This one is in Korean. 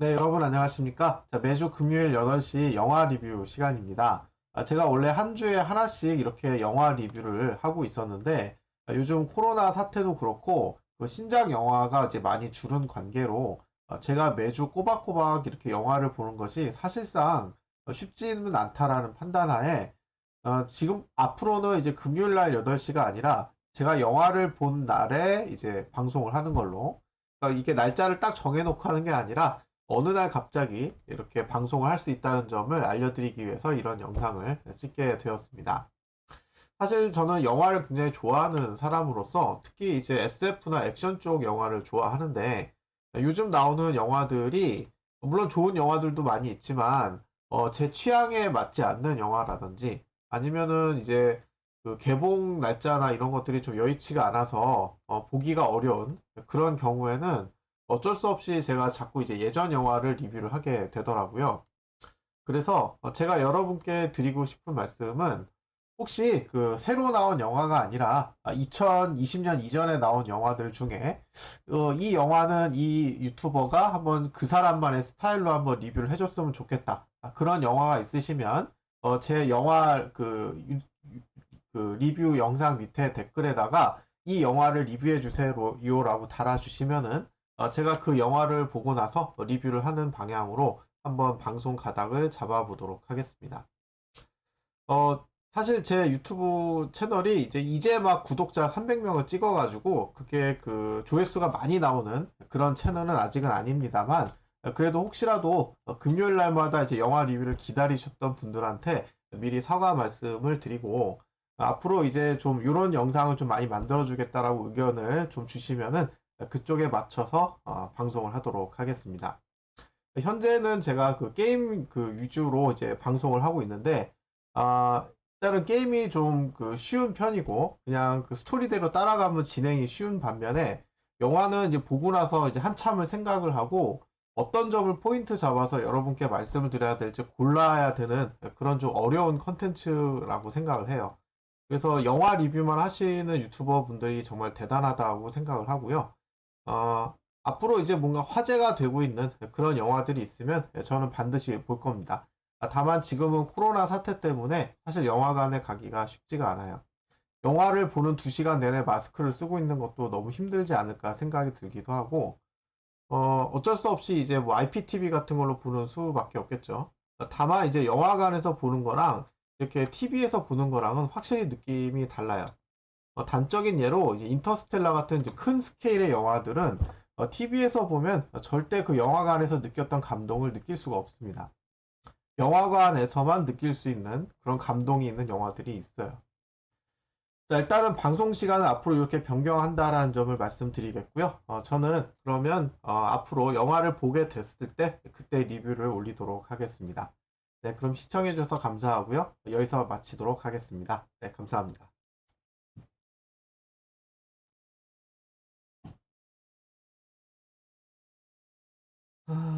네, 여러분 안녕하십니까? 자, 매주 금요일 8시 영화 리뷰 시간입니다. 아, 제가 원래 한 주에 하나씩 이렇게 영화 리뷰를 하고 있었는데, 아, 요즘 코로나 사태도 그렇고, 그 신작 영화가 이제 많이 줄은 관계로, 아, 제가 매주 꼬박꼬박 이렇게 영화를 보는 것이 사실상 쉽지는 않다라는 판단하에, 어, 지금 앞으로는 이제 금요일 날 8시가 아니라, 제가 영화를 본 날에 이제 방송을 하는 걸로, 그러니까 이게 날짜를 딱 정해놓고 하는 게 아니라, 어느 날 갑자기 이렇게 방송을 할 수 있다는 점을 알려드리기 위해서 이런 영상을 찍게 되었습니다. 사실 저는 영화를 굉장히 좋아하는 사람으로서 특히 이제 SF나 액션 쪽 영화를 좋아하는데 요즘 나오는 영화들이 물론 좋은 영화들도 많이 있지만 어, 제 취향에 맞지 않는 영화라든지 아니면은 이제 그 개봉 날짜나 이런 것들이 좀 여의치가 않아서 어, 보기가 어려운 그런 경우에는 어쩔 수 없이 제가 자꾸 이제 예전 영화를 리뷰를 하게 되더라고요. 그래서 어, 제가 여러분께 드리고 싶은 말씀은 혹시 그 새로 나온 영화가 아니라 2020년 이전에 나온 영화들 중에 어, 이 영화는 이 유튜버가 한번 그 사람만의 스타일로 한번 리뷰를 해줬으면 좋겠다. 아, 그런 영화가 있으시면 어, 제 영화 그, 유- 그 리뷰 영상 밑에 댓글에다가 이 영화를 리뷰해 주세요라고 달아주시면은 어, 제가 그 영화를 보고 나서 리뷰를 하는 방향으로 한번 방송 가닥을 잡아보도록 하겠습니다. 어, 사실 제 유튜브 채널이 이제 이제 막 구독자 300명을 찍어가지고 그게 그 조회수가 많이 나오는 그런 채널은 아직은 아닙니다만 그래도 혹시라도 금요일 날마다 이제 영화 리뷰를 기다리셨던 분들한테 미리 사과 말씀을 드리고 앞으로 이제 좀 이런 영상을 좀 많이 만들어 주겠다라고 의견을 좀 주시면은 그쪽에 맞춰서 어, 방송을 하도록 하겠습니다. 현재는 제가 그 게임 그 위주로 이제 방송을 하고 있는데 아, 일단은 게임이 좀 그 쉬운 편이고 그냥 그 스토리대로 따라가면 진행이 쉬운 반면에 영화는 이제 보고 나서 이제 한참을 생각을 하고 어떤 점을 포인트 잡아서 여러분께 말씀을 드려야 될지 골라야 되는 그런 좀 어려운 컨텐츠라고 생각을 해요. 그래서 영화 리뷰만 하시는 유튜버 분들이 정말 대단하다고 생각을 하고요. 어, 앞으로 이제 뭔가 화제가 되고 있는 그런 영화들이 있으면 저는 반드시 볼 겁니다. 아, 다만 지금은 코로나 사태 때문에 사실 영화관에 가기가 쉽지가 않아요. 영화를 보는 2시간 내내 마스크를 쓰고 있는 것도 너무 힘들지 않을까 생각이 들기도 하고, 어, 어쩔 수 없이 이제 뭐 IPTV 같은 걸로 보는 수밖에 없겠죠. 다만 이제 영화관에서 보는 거랑 이렇게 TV에서 보는 거랑은 확실히 느낌이 달라요. 어, 단적인 예로 이제 인터스텔라 같은 이제 큰 스케일의 영화들은 TV에서 보면 절대 그 영화관에서 느꼈던 감동을 느낄 수가 없습니다. 영화관에서만 느낄 수 있는 그런 감동이 있는 영화들이 있어요. 자, 일단은 방송 시간을 앞으로 이렇게 변경한다라는 점을 말씀드리겠고요. 어, 저는 그러면 어, 앞으로 영화를 보게 됐을 때 그때 리뷰를 올리도록 하겠습니다. 네, 그럼 시청해주셔서 감사하고요. 여기서 마치도록 하겠습니다. 네, 감사합니다. Ah.